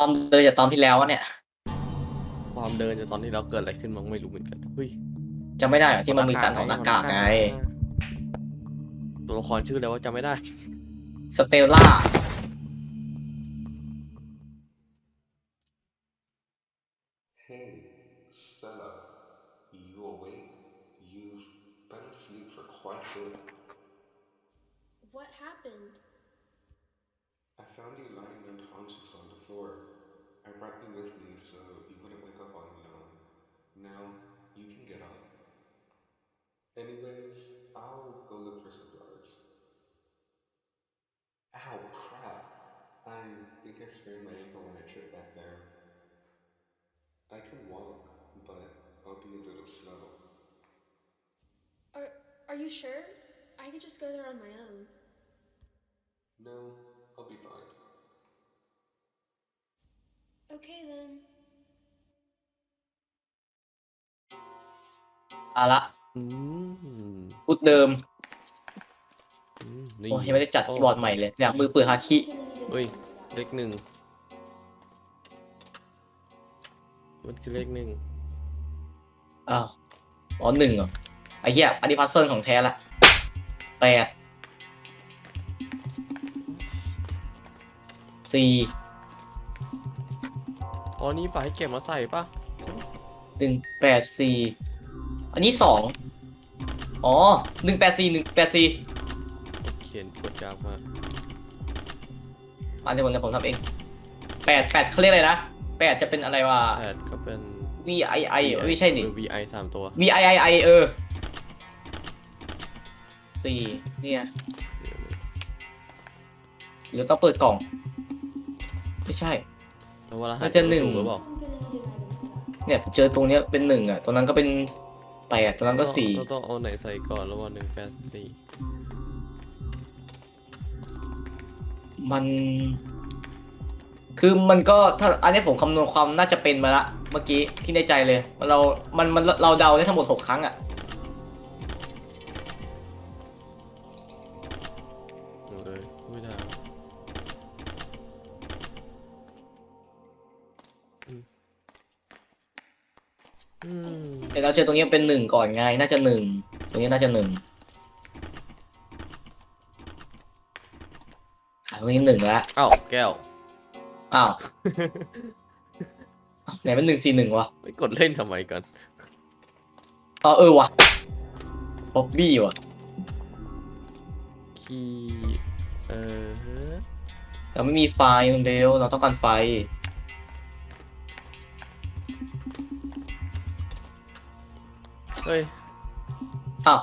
ตอนเดินจากตอนที่แล้วอะเนี่ยความเดินจากตอนที่เราเกิดอะไรขึ้นมั้งไม่รู้เหมือนกันเฮ้ยจำไม่ได้เหรอที่มันมีการถอดหน้ากากไง ตัวละครชื่ออะไรว่าจำไม่ได้ สเตลล่า think I sprained my ankle when I tripped back there. I can walk, but I'll be a little slow. Are are you sure? I could just go there on my own. No, I'll be fine. Okay then. เอาละ อืม พูดเดิม อืมนี่ โอ้ยยังไม่ได้จัดคีย์บอร์ดใหม่เลยเนี่ยมือปืนฮาคิ เฮ้ย เลขหนึ่งมันคือเลขหนึ่งอ้าวอ๋อหนึ่งเหรอไอ้เหี้ยอันนี้พัซเซิลของแท้ละแปดสี่อ๋อนี่ปะให้เก็บมาใส่ปะหนึ่งแปดสี่อันนี้สองอ๋อหนึ่งแปดสี่หนึ่งแปดสี่เขียนกดยากมาก มาเดี๋ยวผมจะผมทำเองแปดแปดเขาเรียกอะไรนะแปดจะเป็นอะไรวะแปดก็เป็น V I I ไม่ใช่ดิเออ VI สามตัว V I I I เออสี่เนี่ยเดี๋ยวนะหรือต้องเปิดกล่อง ไม่ใช่แล้วเวลาหาน่าจะหนึ่งถูกหรือเปล่าเนี่ยผมเจอตรงเนี้ยเป็นหนึ่งอะตรงนั้นก็เป็นแปดตรงนั้นก็สี่เราต้องเอาไหนใส่ก่อนระหว่างหนึ่งแปดสี่ มัน คือมันก็ถ้าอันนี้ผมคำนวณความน่าจะเป็นมาละเมื่อกี้ที่ในใจเลยมันเรามันมันเราเดาได้ทั้งหมดหกครั้งอะเออไม่ได้อืมอืมแต่เราเจอตรงนี้เป็นหนึ่งก่อนไงน่าจะหนึ่งตรงนี้น่าจะหนึ่ง อะตรงนี้หนึ่งแล้วอ้าวแก้วอ้าวอ้าวไหนเป็นหนึ่งสี่หนึ่งวะไปกดเล่นทำไมกันอ๋อเออวะบ๊อบบี้วะคีย์เออฮะเราไม่มีไฟคุณเบลเราต้องการไฟเฮ้ยอ้าว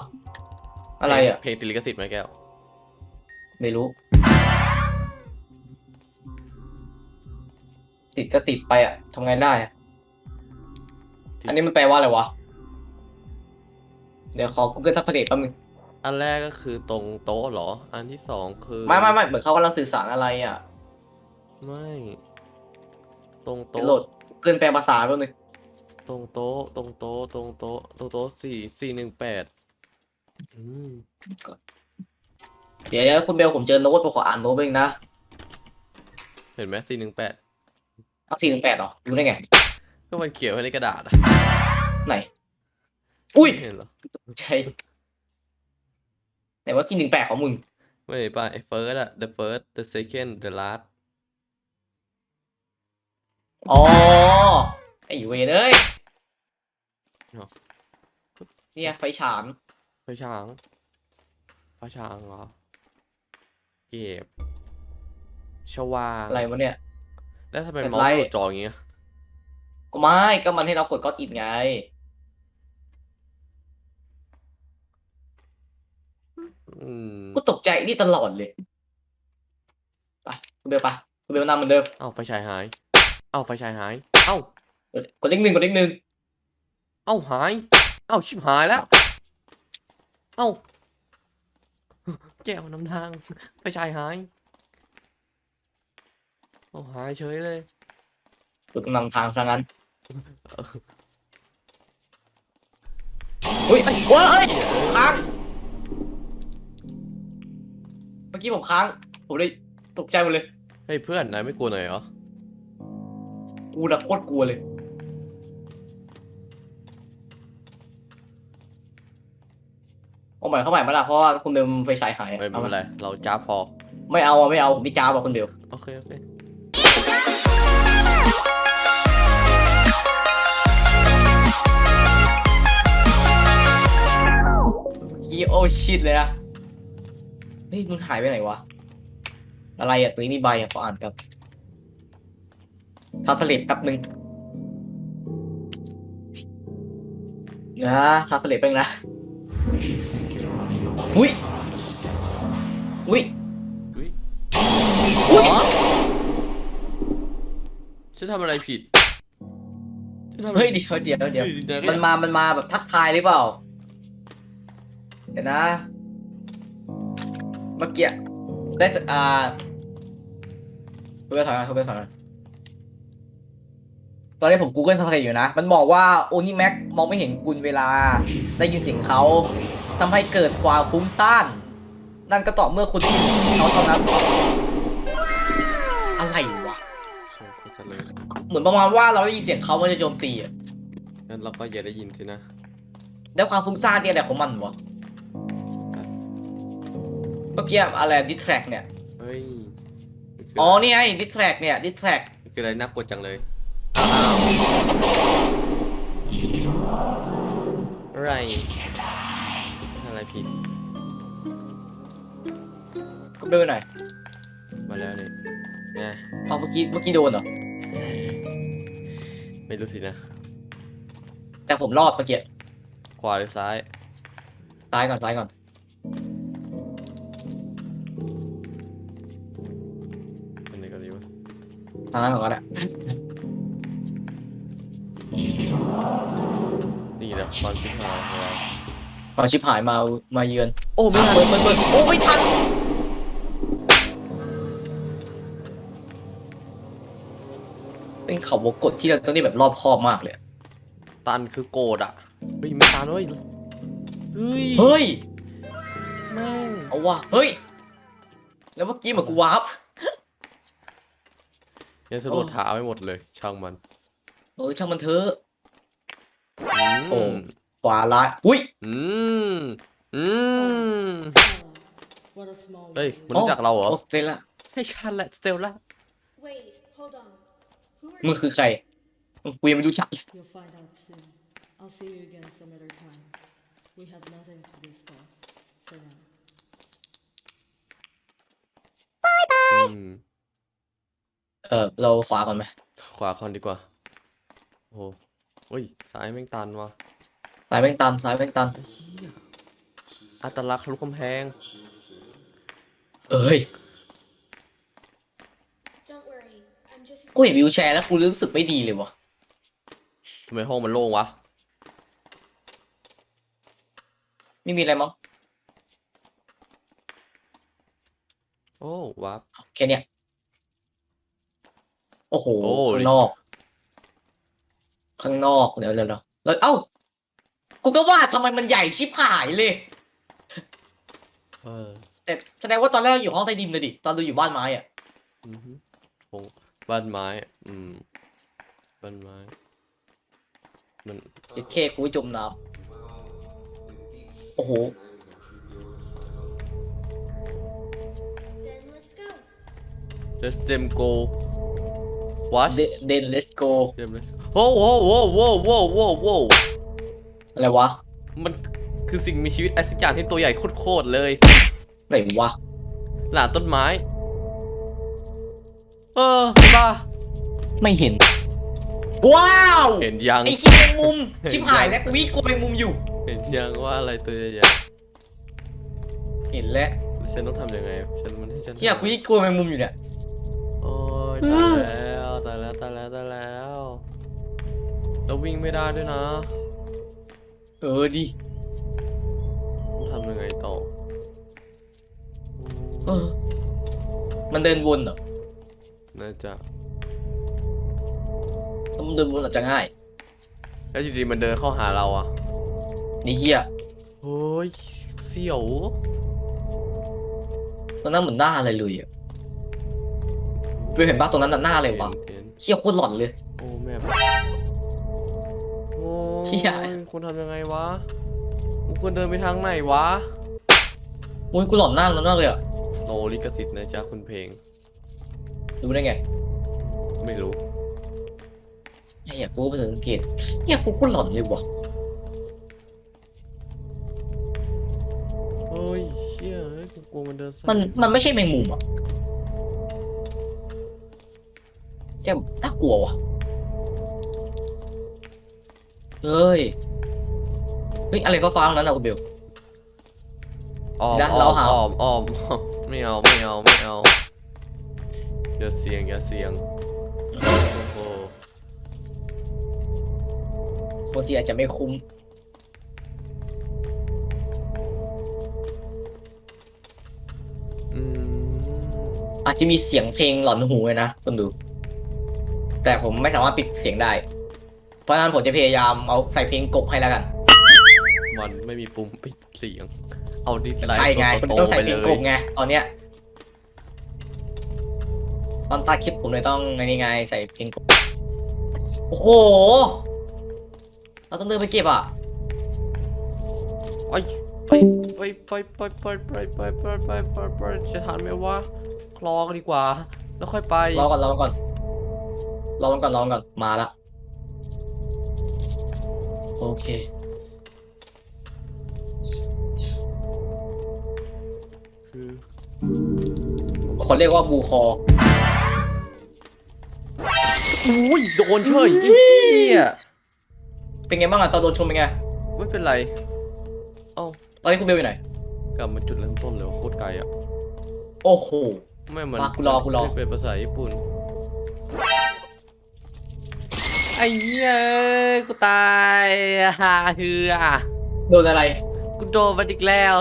อะไรอะเพลงติดลิขสิทธิ์ไหมแก้ว ไม่รู้ ก็ติดไปอะทำไงได้อะติดอันนี้มันแปลว่าอะไรวะ เดี๋ยวขอ Google Translate แป๊บนึงอันแรกก็คือตรงโต๊ะเหรอ อันที่สองคือไม่ไม่ไม่เหมือนเขากำลังสื่อสารอะไรอะไม่ ตรงเดี๋ยวโหลโต๊ะด Google แปลภาษาแป๊บนึงตรงโต๊ะตรงโต๊ะตรงโต๊ะตรงโต๊ะสี่สี่หนึ่งแปดอืมเดี๋ยวคุณเบลผมเจอโน้ตผมขออ่านโน้ตเองนะ เห็นไหมสี่หนึ่งแปด เอาสี่หนึ่งแปดหรอรู้ได้ไง ก็มันเขียนไว้ในกระดาษอะไหน อุ้ยไม่เห็นเหรอใช่ไหนว่าสี่หนึ่งแปดของมึง ไม่เห็นป่ะไอ้ first อะ the first the second the last อ๋อ ไอ้เวรเอ้ยเนาะเนี่ยไฟฉานไฟช้างไฟช้างเหรอ เก็บ ชวางอะไรวะเนี่ย แล้วทำไมเป็นเมาไรส์หลุดจออย่างเงี้ยก็ไม่ก็มันให้เรากดก็อินไง อืมกูตกใจนี่ตลอดเลยไปคุณเบลไปะคุณเบลนำเหมือนเดิมเอ้าไฟฉายหาย เอ้าไฟฉายหาย เอ้ากดกดเลขหนึ่งกดเลขหนึ่งเอ้าหาย เอ้าชิบหายแล้ว เอ้าแก้วนำทางไฟฉายหาย เอ้าหายเฉยเลยกูต้องนำทางซะงั้นเฮ้ยเฮ้ยเฮ้ยค้าง เมื่อกี้ผมค้าง ผมเลยตกใจหมดเลย เฮ้ยเพื่อนนายไม่กลัวหน่อยเหรอกูน่ะโคตรกลัวเลย เอาใหม่เข้าใหม่มาละเพราะว่าคุณเบลไฟฉายหายอะไม่ไม่เอาเป็มานไรเราจ้าพอ ไม่เอาอะไม่เอาผมไม่จ้าบอกคุณเบลโอเคโอเค ยี่โอชิตเลยนะเฮ้ยมึงหายไปไหนวะ อะไรอะ ตัวนี้มีใบอะขออ่านกับทาสเลตแป๊บนึงนะทาสเลตแป๊บนึงนะ อุ้ย อุ้ย อุ้ยอุ้ยอ๋อฉันทำอะไรผิดฉันทำอะไรเฮ้ยเดี๋ยวเดี๋ยวเดี๋ยวฮ้เดี๋ยวมันมา มันมาแบบทักทายหรือเปล่า เดี๋ยวนะ เมื่อกี้ได้สอ่าเพื่อถอยมาเพื่อถอยมาตอนนี้ผม Google Translate อยู่นะ มันบอกว่าโอนี่แม็กมองไม่เห็นกุลเวลา ได้ยินเสียงเขาทำให้เกิดความฟุ้งซ่าน นั่นก็ต่อเมื่อคุณได้ยินเสียงเขาเท่านั้นอะไรวะโซ่ก็จะเลยเหมือนประมาณว่าเราได้ยินเสียงเขามันจะโจมตีอะงั้นเราก็อย่าได้ยินสินะ แล้วความฟุ้งซ่านเนี่ยอะไรของมันวะ เมื่อกี้อะไรดิแทรกเนี่ย เฮ้ยมันคือ๋อ นี่ไงดิแทรกเนี่ยดิแทรกมันคืออะไรน่ากลัวจังเลยอะไรอะไรผิดก็เดินหน่อยมาแล้วนี่ไงเอาเมื่อกี้เมื่อกี้โดนเหรอ ไม่รู้สินะ แต่ผมรอดเมื่อกี้ขวาหรือซ้าย ซ้ายก่อนซ้ายก่อนอัน ทางนั้นก่อนก็ได้นี่แหละความชิบหายของเราก่อนชิบหายมา มาเยือน โอ้ไม่ทันเปิดเปิดเปิดโอ้ไม่ทัน เป็นเขาวงกดที่เราต้องได้แบบรอบคอบมากเลย ตันคือโกรธอะ เฮ้ยไม่ตันเว้ยเฮ้ยเฮ้ย แม่ง เอาว่ะ เฮ้ย แล้วเมื่อกี้เหมือนกูวาร์ป ยังสะดุดขาไม่หมดเลย ช่างมันเออช่างมันเถอะอืมโอ้ขวาร้ายอุ้ยอืมอืม What a small เฮ้ย world. มันรู้จักเราเหรอโอสเตรล่าให้ฉันแหละสเตลล่า Wait, hold on. Who are มึง you? คือใครกูยังไม่รู้จัก You'll find out เออเราขวาก่อนไหมขวาคอนดีกว่า โอ้โหเฮ้ยซ้ายแม่งตันว่ะซ้ายแม่งตันซ้ายแม่งตัน อัตลักษณ์ทะลุกำแพง เอ้ย Don't worry. I'm just. กูเห็นวิวแชร์แล้วกูรู้สึกไม่ดีเลยวะทำไมห้องมันโล่งวะ ไม่มีอะไรมั้งโอ้วับ แค่เนี้ย โอ้โหโอ้ ข้างนอก ข้างนอกเดี๋ยวเดี๋ยวเดี๋ยวแล้วเอ้ากูก็ว่าทำไมมันใหญ่ชิบหายเลย เออแต่แสดงว่าตอนแรกเราอยู่ห้องใต้ดินเลยดิตอนเราอยู่บ้านไม้อะอือฮึคงบ้านไม้ อืม บ้านไม้ มันเอ็ดเคกูไว้จมน้ Well, it beats Oh. staying the night in a creepy old asylum. Then let's go. let them go watch ำเดนเลสโก them let's โอ้โหโว้โว้โว้โว้โว้อะไรวะมันคือสิ่งมีชีวิตอะไรสักอย่างที่ตัวใหญ่โคตรๆเลยไหนวะหลานต้นไม้ เออเห็นปะไม่เห็น ว้าวเห็นยัง ไอ้ขี้แมงมุมเห็นชิบหายยังแล้วกูวิ่งกูแมงมุมอยู่ เห็นยังว่าอะไรตัวใหญ่เห็นแล้วๆแล้วฉันต้องทำยังไงฉันมันให้ฉันเฮียทำกูยิ่งกลัวแมงมุมอยู่เนี่ย โอ้ยตายแล้ว ตายแล้วตายแล้วตายแล้วแล้ววิ่งไม่ได้ด้วยนะ เออดิต้องทำยังไงต่อเออมันเดินวนเหรอน่าจะถ้ามันเดินวนอาจจะง่ายแล้วอยู่ดีมันเดินเข้าหาเราอะนี่เฮียเฮ้ยเสียวตอนนั้นเหมือนหน้าอะไรเลยอะไปเห็นปะตรงนั้นน่ะหน้าอะไรวะ เห็นเฮียโคตรหลอนเลย โอ้โอ้เหี้ย ยคุณทำยังไงวะมึงควรเดินไปทางไหนวะอุ้ยกูหลอนหน้าแล้วมากเลยอะโนลิขสิทธิ์นะจ๊ะคุณเพลง รู้ได้ไงไม่รู้ ไอ้เหี้ยกูไปสังเกตเนี่ยกูโคนหลอนเลยวะเฮ้ยเชี่ยเฮ้ยกูกลัวมันเดินใส่มันมันไม่ใช่แมงมุมอะ แกน่ากลัววะเฮ้ย เฮ้ย อะไรฟ้าๆตรงนั้นอะคุณเบลอ้อมนะอ้เราอมหา อ้อมอ้อมอ้อมไม่เอาไม่เอาไม่เอาอย่าเสียงอย่าเสียงโอ้โหบางทีอาจจะไม่คุ้ม อืมอาจจะมีเสียงเพลงหลอนหูเลยนะคนดู แต่ผมไม่สามารถปิดเสียงได้ เพราะฉะนั้นผมจะพยายามเอาใส่เพลงกบให้แล้วกัน มันไม่มีปุ่มปิดเสียง เอาดิสไลใช่ไงท์มันโตต้องๆใส่ไปเพเลลงกยบไงตอนเนี้ยตอนตัดคลิปผมเลยต้องไงนี่ไงใส่เพลงกบโอ้โหเราต้องเดินไปเก็บอะไปไปไปไปไปไปไปไปไปไปไปจะทันไหมวะคลอกันดีกว่า แล้วค่อยไปรอก่อนรอก่อน รอก่อนรอก่อนมาละโอเค คือคนเรียกว่าบูคออุ้ยโดนเฉยไอ้เหี้ยเป็นไงบ้างอะตอนโดนชมเป็นไงไม่เป็นไรเอ้าตอนนี้คุณเบลอยู่ไหนกลับมาจุดเริ่มต้นเลยว่ะโคตรไกลอะโอ้โห ไม่เหมือนมากูรอกูรอ เป็นภาษาญี่ปุ่น อ้เหี้ยกูตายฮ่าคืออะโดนอะไร กูโดนมันอีกแล้ว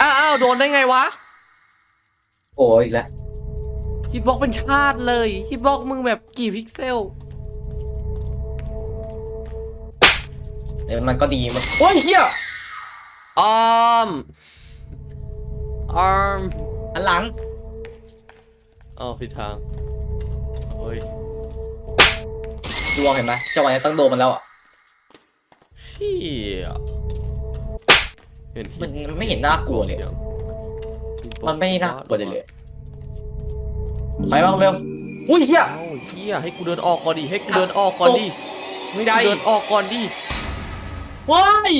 อ้าวอ้าวโดนได้ไงวะโอ้ยอีกแล้วฮิตบ็อกเป็นชาติเลยฮิตบ็อกมึงแบบกี่พิกเซลเดี๋ยวมันก็ดีมันโอ้ยเฮียออมออมอันหลัง อ้าวผิดทางเฮ้ยดวงเห็นไหมจังหวะนี้ต้องโดนมันแล้วอะเชี่ยเห็นมันมันไม่เห็นน่ากลัวเลยยังมันไม่น่ากลัวเลยเลยไปบ้างคุณเบลอุ้ยเฮียเอ้าเชี่ยให้กูเดินออกก่อนดิให้กูเดินออกก่อนดิให้ใจกูเดินออกก่อนดิว้าย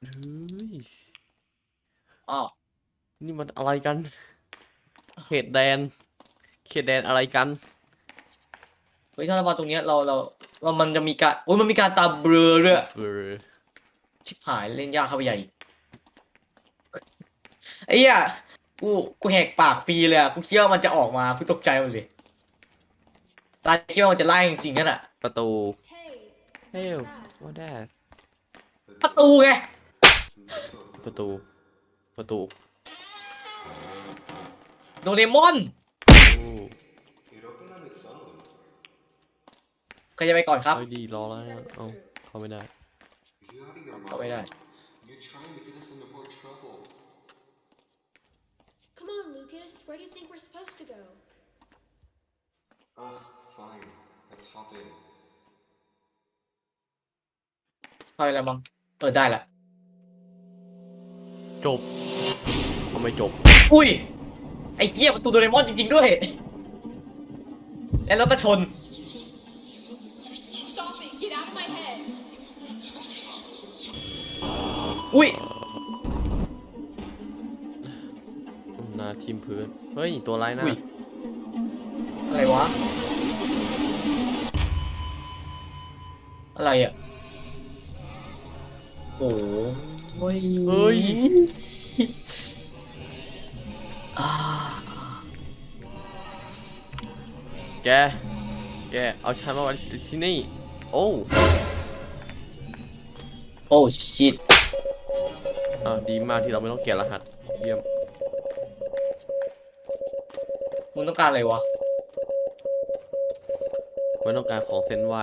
เฮ้ยอ้าว นี่มันอะไรกัน เขตแดน เขตแดนอะไรกัน เฮ้ยถ้าเรามาตรงเนี้ยเราเราเรามันจะมีการโอ้ยมันมีการตาเบลอด้วย เบอร์ชิบหายเล่นยากเข้าไปใหญ่อีกไอ้เหี้ยกูกูแหกปากฟรีเลยอะกูคิดว่ามันจะออกมากูตกใจหมดเลยตอนคิดว่ามันจะไล่จริงๆนั่นอะประตู Hey, เฮ้ย what's that? ว่าแดดประตูไง ประตู ประตู โดเรมอนโอ้ It opened on its own. ใครจะไปก่อนครับเฮ้ยดีรอแล้วนะเอ้าเข้าไม่ได้ You out of your Oh, wait, mind? uh. You're trying to get us into more trouble. Come on, Lucas. Where do you think we're supposed to go? Ugh, fine. Let's hop in. เข้าไปแล้วมั้งเออได้ละจบทำไมจบ อุ้ย ไอ้เหี้ยประตูโดเรมอนจริง ๆด้วย แล้วเราก็ชน Stop it! Get out of my head! อุ้ยหน้าทิมพื้น เฮ้ย ตัวไรนะอุ้ยอะไรวะ อะไรอะ โอ้ยเฮ้ย อ่า แก แก เอาฉันมาไว้ที่นี่ โอ้โอ้ชิตอ่าดีมากที่เราไม่ต้องแกะรหัส เยี่ยม มึงต้องการอะไรวะ ไม่ต้องการของเส้นไหว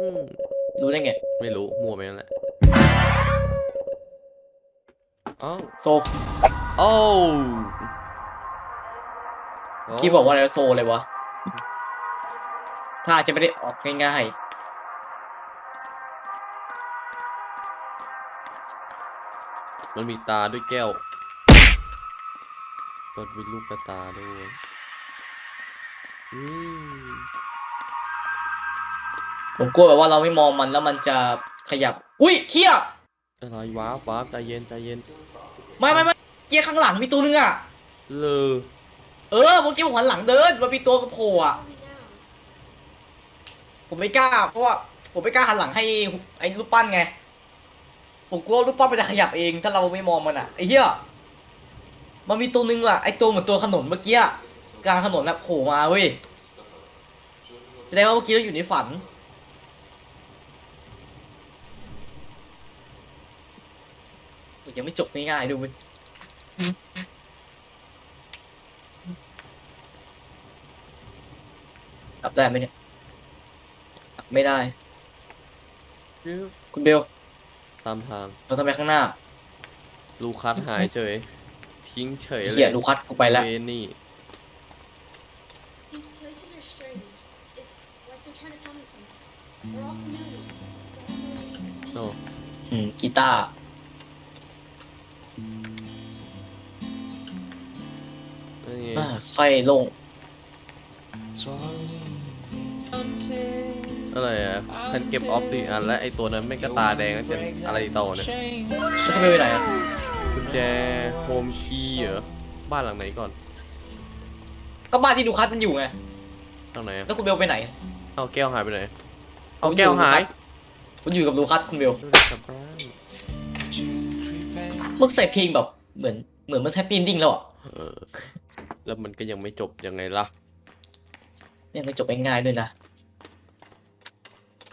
อืมรู้ได้ไง ไม่รู้ มั่วไปนั่นแหละอ้าวโซฟโอ้พี่บอกว่าอะไรโซเลยวะ ถ้าจะไม่ได้ออกง่ายมันมีตาด้วยแก้วเปิดมีลูกกระตาด้วยอืมๆผมกลัวแบบว่าเราไม่มองมันแล้วมันจะขยับ อุ้ยเคียอะไรว้าวว้าวใจเย็นใจเย็น ไม่ไม่ไม่เกียร์ข้างหลังมีตัวนึงอะ เลอ เออเมื่อกี้ผมหันหลังเดินมันมีตัวกระโผล่อะ Where are we now? ผมไม่กล้า เพราะว่าผมไม่กล้าหันหลังให้ไอ้รูปปั้นไง ผมกลัวรูปปั้นมันจะขยับเอง ถ้าเราไม่มองมันอะไอ้เหี้ยมันมีตัวนึงอะไอ้ตัวเหมือนตัวขนนเมื่อกี้กลางถนนนะโผล่มาเว้ยแสดงว่าเมื่อกี้เราอยู่ในฝัน ยังไม่จบง่ายๆดูเว้ยกลับได้ไหมเนี่ย ไม่ได้ คุณเบลตามทางเราต้องไปข้างหน้า ลูคัสหายเฉย ทิ้งเฉยเลเหี้ยยลูคัสกูไปแล้ว เวนี่ These places are strange. It's like they're trying to tell me something. We're all familiar. But I don't know what this means. Oh. อืมกีตาร์นั่นไงอ่าค่อยลง อะไรอะฉันเก็บออฟสี่อันและไอตัวนั้นไม่งกระตาแดงแล้วจะอะไรต่อเนี่ยแล้วคุณเบลไปไหนอะกุญแจโฮมคีย์เหรอ บ้านหลังไหนก่อน ก็บ้านที่ลูคัสมันอยู่ไงหลังไหนอะแล้วคุณเบลไปไหน เอาแก้วหายไปไหนผเอามอยู่แก้วหายคุณอยู่กับลูคัสคุณเบลดูดิกลับบ้านมึงใส่เพลงแบบเหมือนเหมือนมันแทปปี้ดิ้งแล้วอะเออแล้วมันก็ยังไม่จบยังไงล่ะเนี่ยไม่จบง่ายๆด้วยนะ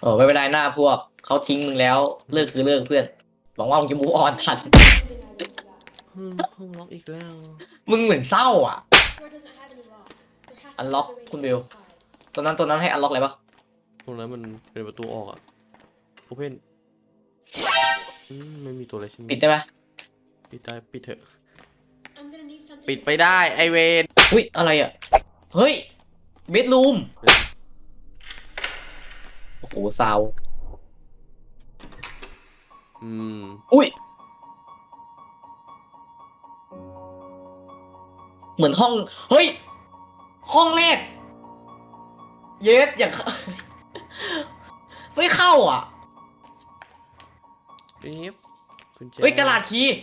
เออไม่เป็นไรหน้าพวกเขาทิ้งมึงแล้วเลิกคือเลิกเพื่อนหวังว่ามึงจะมูฟออนทัน ห้องห้องล็อกอีกแล้ว มึงเหมือนเศร้าอะ Door doesn't have any lock. There has to be Unlock, another way to คุณ get เบล inside. ตัวนั้นตัวนั้นให้อันล็อกอะไรปะตรงนั้นมันเป็นประตูออกอะโอเพนอืมไม่มีตัวอะไรใช่ไหมปิดได้ไหมปิดได้ปิดเถอะ I'm gonna need something ปิด to ไปได้ไอเวนอุ้ยอะไรอะ เฮ้ยเบดรูม โอ้โหซาวอืมอุ้ย เหมือนห้อง เฮ้ย ห้องแรก เยสอย่างไม่เข้าอะ ปี๊บกุญแจเฮ้ยกระดาษคีย์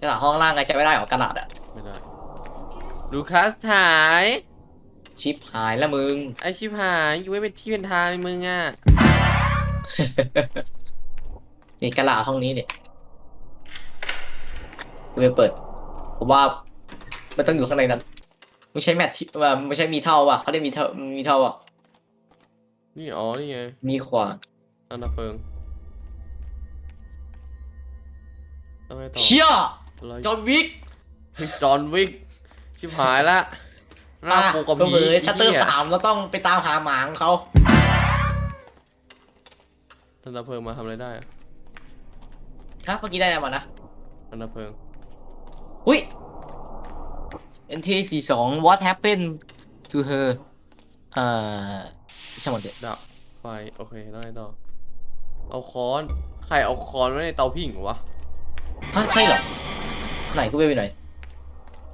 กระดาษห้องล่างไงจะไม่ได้หรอกระดาษอะ ไม่ได้ Lucas? ลูคัสหาย ชิปหายแล้วมึง ไอชิบหายอยู่ไว้เป็นที่เป็นทางในมึงอะนี่กระดาษห้องนี้เนี่ยกูไปเปิดผมว่ามันต้องอยู่ข้างในนั้นไม่ใช่แมทที่ว่าไม่ใช่มีเท่าว่ะเขาได้มีเท่ามีเท่าอะนี่อ๋อนี่ไงมีขวานอันดับเพลิงต้องไงต่อเชี่ยอะไรจอห์นวิก จอห์นวิกชิบหายละ หน้าปูกับก็ผีเหมือนชัตเตอร์หี้ยสามแล้วต้องไปตามหาหมาของเขาอันดับเพลิงมาทำอะไรได้อะฮะเมื่อกี้ได้อะไรมานะอันดับเพลิง อุ้ย NT สี่สอง What happened to her เอ่อช่างมันเถอะดับไฟ โอเคได้ต่อ เอาค้อนใครเอาค้อนไว้ในเตาผิงวะ ฮะใช่เหรอ ไหนกูไปไปไหน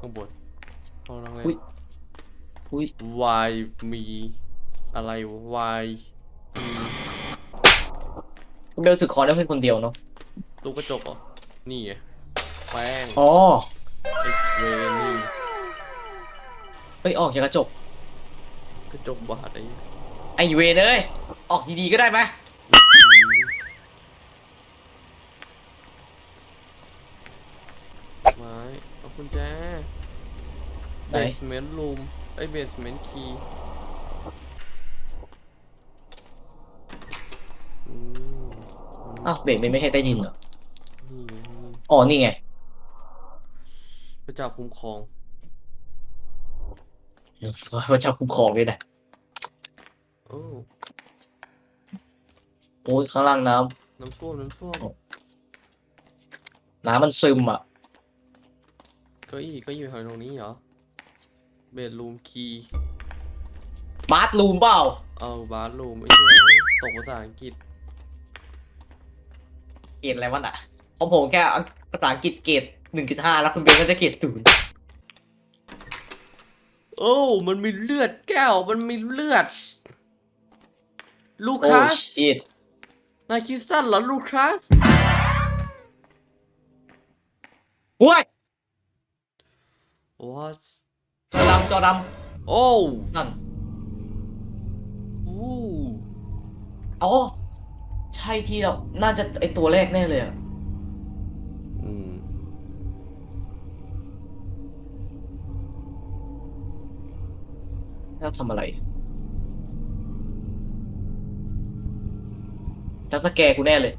ข้างบนห้องนั่งเล่อุ๊ยน อุ้ยวายมีอะไรวายมีกูเบลถือคอได้เพียงคนเดียวเนาะ ตู้กระจกเหรอ นี่ไงแป้งอ๋อไอ้เวนี่เฮ้ย ออกจากกระจก กระจกบาดไอ้ไอเวนเอ้ย ออกดีๆก็ได้ไหมไม้เอากุญแจไหเบนสเมนต์รูม ไอ้เบสเมนต์คีย์อืมอ้าวเบรกมันไม่ใช่ใต้ดินเหรอนี่ไงอ๋อ นี่ไง พระเจ้าคุ้มครองพระเจ้าคุ้มครองด้วยนะ โอ้โอ้ยข้างล่างน้น้ำท่วมน้ำท่วมำน้ำมันซึมอะ เก้าอี้เก้าอี้อยู่แถวตรงนี้เหรอ เบดรูมคีย์บาร์รูมเปล่าเอาบาร์รูมไอ้เหี้ยตกภาษาอังกฤษเกรดอะไรวะน่ะของผมแค่ภาษาอังกฤษเกรดหนึ่งจุดห้าแล้วคุณเบลก็จะเกรดศูนย์โอ้มันมีเลือดแก้ว มันมีเลือด ลูโอ้คัสชิตนายคิดสั้นเหรอลูคัส ว้ย what จอดำจอดโอ้ำนั่นอู้อ๋อใช่ที่เราน่าจะไอตัวแรกแน่เลยอะอืมแล้วทำอะไรจับสแกร์กูแน่เลย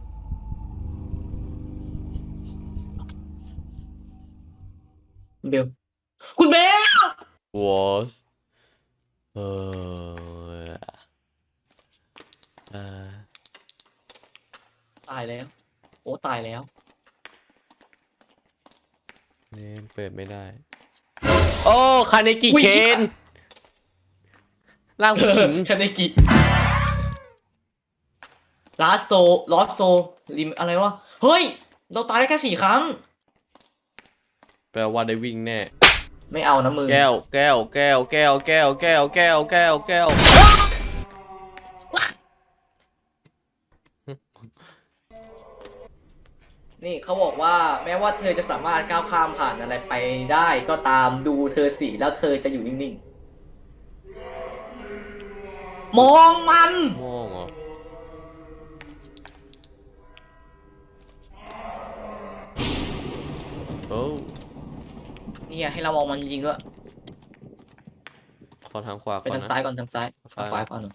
คุณเบล คุณเบล was เออเออตายแล้ว โอ้ตายแล้ว นี่เปิดไม่ได้ โอ้คาเนกิอุ๊ยเคนร่างผู้หญิงคาเนกิลาโซลอสโซริมอะไรวะ เฮ้ย เราตายได้แค่สี่ครั้ง แปลว่าได้วิ่งแน่ ไม่เอานะมึงแก้ว แก้ว แก้ว แก้ว แก้ว แก้ว แก้ว แก้ว แก้ว นี่เขาบอกว่าแม้ว่าเธอจะสามารถก้าวข้ามผ่านอะไรไปได้ก็ตามดูเธอสิแล้วเธอจะอยู่นิ่งๆ มองมัน มองเหรอโอ้ เนี่ยให้เรามองมันจริงๆด้วยขอทางขวาไปก่อนทางนะซ้ายก่อนทางซ้ายซ้ายทางขวาก่อนหนึ่ง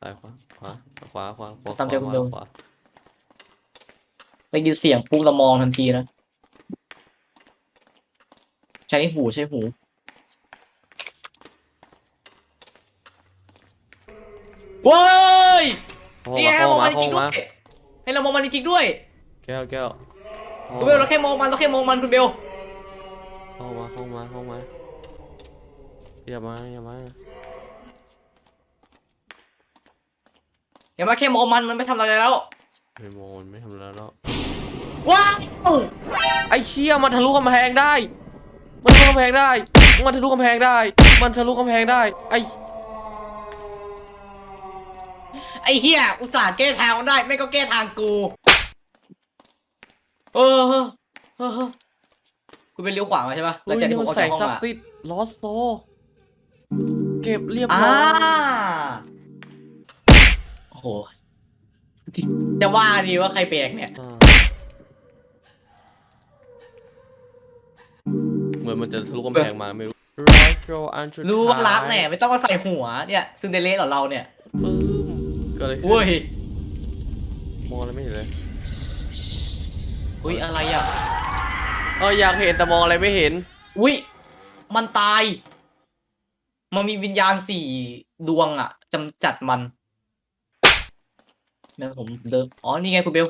ซ้ายขวาขวาขวาขวาขวาตามใจคุณขวเบล ขวาได้ยินเสียงปุ๊บเรามองทันทีนะใช้หูใช้หู ว้ายเข้านี่ให้มาเรามองเข้ามันมาจเข้าริงๆด้วยให้มาเรามองมันจริงๆด้วยแก้วแก้วเข้าคุณเบลเราแค่มองมันเราแค่มองมันคุณเบล อย่ามาอย่ามาอย่ามาแค่มองมันมันไม่ทำอะไรแล้วไม่มองมันไม่ทำแล้วแล้วว้ายไอ้เชี่ยมันทะลุกำแพงได้ มันทะลุกำแพงได้ มันทะลุกำแพงได้ มันทะลุกำแพงได้ ไอ้ไอ้เหี้ยอุตส่าห์แก้ทางมันได้ไม่ก็แก้ทางกูเออเออเออเออคุณเป็นเลี้ยวขวามาใช่ปะหลังจากที่ผมออกแสจากงห้องศักมาดิ์สิทธิ์ลอสโซ เก็บเรียบอ่าร้อยโอ้โหจะว่าดีว่าใครแปลกเนี่ย อ่าเหมือนมันจะทะลุกำแพงมาไม่รู้รอโชอันสุดท้ายรู้ว่ารักแน่ไม่ต้องมาใส่หัวเนี่ยซึ่งเดเลสเหรอเราเนี่ยปึ้มเก็เลยขึ้นอุ้ยมองอะไรไม่เห็นเลยอุ้ยอะไรอะ เอออยากเห็นแต่มองอะไรไม่เห็น อุ้ยมันตาย มันมีวิญญาณสี่ดวงอะจำจัดมันแม่ผมเดิมอ๋อ นี่ไงคุณเบล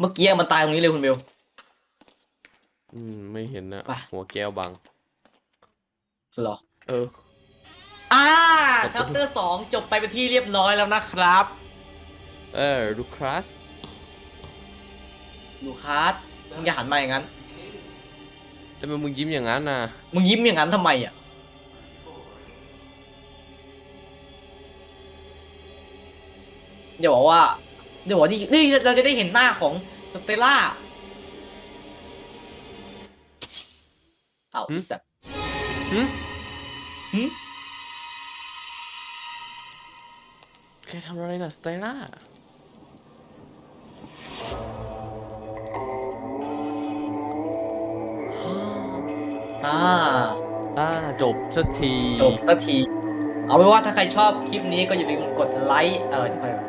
เมื่อกี้มันตายตรงนี้เลยคุณเบล อืม ไม่เห็นนะไป หัวแก้วบัง เหรอ เออ อ่าชัปเตอร์สองจบไปเป็นที่เรียบร้อยแล้วนะครับ เออดูคลาสลูคัสมึงอย่าหันมาอย่างนั้น ทำไมมึงยิ้มอย่างนั้นน่ะ มึงยิ้มอย่างนั้นทำไมอะ เดี๋ยวบอกว่า เดี๋ยวบอกว่านี่นี่เราจะได้เห็นหน้าของสเตลล่าเอ้าหือีมสัตว์หึหึแกทำอะไรน่ะสเตล่าอ่า อ่าจบสักที จบสักที เอาไว้ว่าถ้าใครชอบคลิปนี้ก็อย่าลืมกดไลค์เออเดี๋ยว